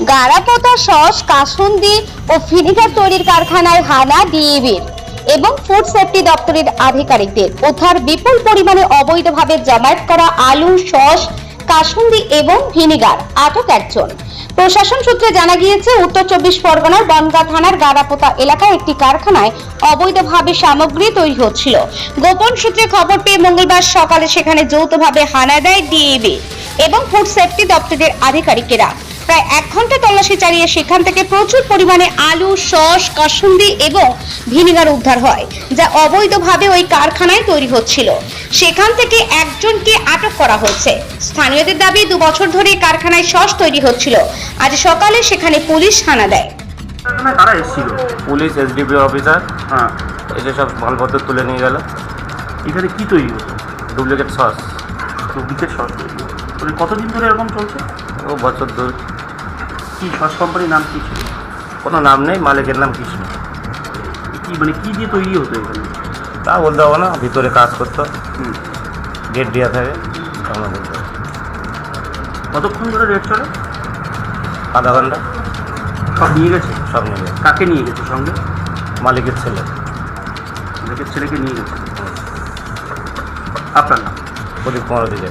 গারাপোতা sauce, কাসুন্দি ও vinegar তৈরির কারখানায় হানা ডিএবির এবং ফুড সেফটি দপ্তরের আধিকারিকদের। উদ্ধার বিপুল পরিমাণে অবৈধভাবে জমায়েত করা আলু, সস, কাসুন্দি এবং ভিনিগার আটক একজন। প্রশাসন সূত্রে জানা গিয়েছে, উত্তর চব্বিশ পরগনার বনগাঁ থানার গারাপোতা এলাকায় একটি কারখানায় অবৈধভাবে সামগ্রী তৈরি হচ্ছিল। গোপন সূত্রে খবর পেয়ে মঙ্গলবার সকালে সেখানে যৌথভাবে হানা দেয় ডিএবি এবং ফুড সেফটি দপ্তরের আধিকারিকেরা। প্রায় এক ঘণ্টা তল্লাশি চালিয়ে সেখান থেকে প্রচুর পরিমাণে আলু সস কাসুন্দি এবং ভিনিগার উদ্ধার হয় যা অবৈধভাবে ওই কারখানায় তৈরি হচ্ছিল। সেখান থেকে একজনকে আটক করা হয়েছে। স্থানীয়দের দাবি দু বছর ধরে কারখানায় সস তৈরি হচ্ছিল। আজ সকালে সেখানে পুলিশ হানা দেয়। কারা এসেছিল? পুলিশ এসডিপি অফিসার হ্যাঁ। এসে সব মালপত্র তুলে নিয়ে গেল। এখানে কি তৈরি হতো? Duplicate sauce. ডুপ্লিকেট সস তৈরি মানে কতদিন ধরে এরকম চলছে? ও বছর দু কি সস কোম্পানির নাম কি ছিল? কোনো নাম নেই মালিকের নাম কৃষ্ণ। কি মানে কি দিয়ে তৈরি হতো এখানে? তা বলতে হবে না ভিতরে কাজ করতো। ডেট দেওয়া থাকে আমরা বলতে হবে। কতক্ষণ ধরে রেট চলে? আধা ঘণ্টা। সব নিয়ে গেছে? সব নিয়ে গেছে। কাকে নিয়ে গেছে সঙ্গে? মালিকের ছেলে। মালিকের ছেলেকে নিয়ে গেছে। আপনার নাম? প্রদীপ কুমার দিকে